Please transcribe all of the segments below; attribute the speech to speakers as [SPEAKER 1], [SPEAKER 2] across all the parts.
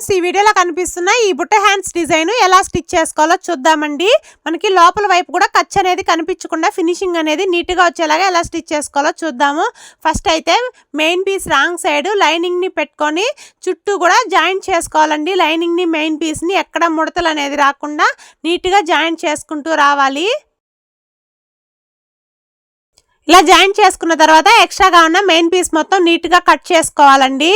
[SPEAKER 1] Friends ఈ వీడియోలో కనిపిస్తున్న ఈ బుట్ట హ్యాండ్స్ డిజైన్ ఎలా స్టిచ్ చేసుకోవాలో చూద్దామండి. మనకి లోపల వైపు కూడా ఖర్చు అనేది కనిపించకుండా ఫినిషింగ్ అనేది నీట్గా వచ్చేలాగా ఎలా స్టిచ్ చేసుకోవాలో చూద్దాము. ఫస్ట్ అయితే మెయిన్ పీస్ రాంగ్ సైడ్ లైనింగ్ని పెట్టుకొని చుట్టూ కూడా జాయింట్ చేసుకోవాలండి. లైనింగ్ని మెయిన్ పీస్ని ఎక్కడ ముడతలు అనేది రాకుండా నీట్గా జాయింట్ చేసుకుంటూ రావాలి. ఇలా జాయింట్ చేసుకున్న తర్వాత ఎక్స్ట్రాగా ఉన్న మెయిన్ పీస్ మొత్తం నీట్గా కట్ చేసుకోవాలండి.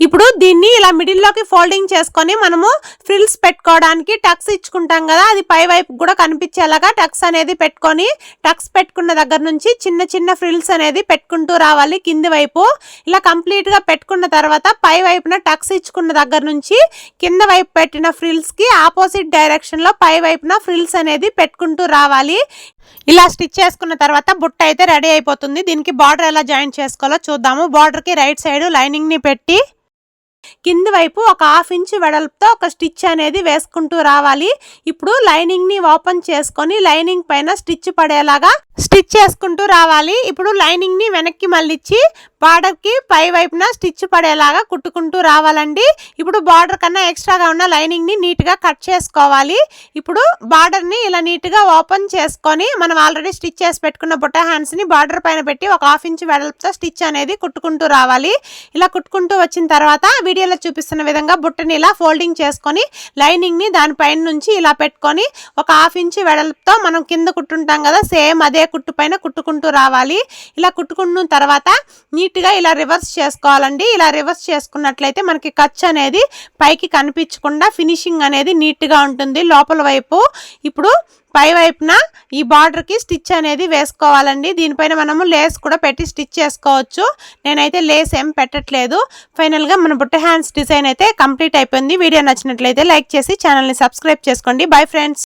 [SPEAKER 1] ఇప్పుడు దీన్ని ఇలా మిడిల్లోకి ఫోల్డింగ్ చేసుకొని మనము ఫ్రిల్స్ పెట్టుకోవడానికి టక్స్ ఇచ్చుకుంటాం కదా అది పై వైపు కూడా కనిపించేలాగా టక్స్ అనేది పెట్టుకొని టక్స్ పెట్టుకున్న దగ్గర నుంచి చిన్న చిన్న ఫ్రిల్స్ అనేది పెట్టుకుంటూ రావాలి. కింది వైపు ఇలా కంప్లీట్గా పెట్టుకున్న తర్వాత పై వైపున టక్స్ ఇచ్చుకున్న దగ్గర నుంచి కింద వైపు పెట్టిన ఫ్రిల్స్కి ఆపోజిట్ డైరెక్షన్లో పై వైపున ఫ్రిల్స్ అనేది పెట్టుకుంటూ రావాలి. ఇలా స్టిచ్ చేసుకున్న తర్వాత బుట్ట అయితే రెడీ అయిపోతుంది. దీనికి బార్డర్ ఎలా జాయిన్ చేసుకోవాలో చూద్దాము. బార్డర్కి రైట్ సైడ్ లైనింగ్ని పెట్టి కింది వైపు ఒక హాఫ్ ఇంచ్ వెడల్పుతో ఒక స్టిచ్ అనేది వేసుకుంటూ రావాలి. ఇప్పుడు లైనింగ్ని ఓపెన్ చేసుకొని లైనింగ్ పైన స్టిచ్ పడేలాగా స్టిచ్ చేసుకుంటూ రావాలి. ఇప్పుడు లైనింగ్ని వెనక్కి మళ్ళించి బార్డర్కి పై వైపున స్టిచ్ పడేలాగా కుట్టుకుంటూ రావాలండి. ఇప్పుడు బార్డర్ కన్నా ఎక్స్ట్రాగా ఉన్న లైనింగ్ని నీట్గా కట్ చేసుకోవాలి. ఇప్పుడు బార్డర్ని ఇలా నీట్గా ఓపెన్ చేసుకొని మనం ఆల్రెడీ స్టిచ్ చేసి పెట్టుకున్న బుట్ట హ్యాండ్స్ని బార్డర్ పైన పెట్టి ఒక హాఫ్ ఇంచ్ వెడల్పుతో స్టిచ్ అనేది కుట్టుకుంటూ రావాలి. ఇలా కుట్టుకుంటూ వచ్చిన తర్వాత వీడియోలో చూపిస్తున్న విధంగా బుట్టని ఇలా ఫోల్డింగ్ చేసుకొని లైనింగ్ని దానిపైన నుంచి ఇలా పెట్టుకొని ఒక హాఫ్ ఇంచ్ వెడల్పుతో మనం కింద కుట్టుంటాం కదా సేమ్ అదే కుట్టు పైన కుట్టుకుంటూ రావాలి. ఇలా కుట్టుకున్న తర్వాత నీట్గా ఇలా రివర్స్ చేసుకోవాలండి. ఇలా రివర్స్ చేసుకున్నట్లయితే మనకి ఖర్చు అనేది పైకి కనిపించకుండా ఫినిషింగ్ అనేది నీట్గా ఉంటుంది. లోపల వైపు ఇప్పుడు పై వైపున ఈ బార్డర్కి స్టిచ్ అనేది వేసుకోవాలండి. దీనిపైన మనము లేస్ కూడా పెట్టి స్టిచ్ చేసుకోవచ్చు. నేనైతే లేస్ ఏం పెట్టట్లేదు. ఫైనల్గా మన బుట్ట హ్యాండ్స్ డిజైన్ అయితే కంప్లీట్ అయిపోయింది. వీడియో నచ్చినట్లయితే లైక్ చేసి ఛానల్ని సబ్స్క్రైబ్ చేసుకోండి. Bye friends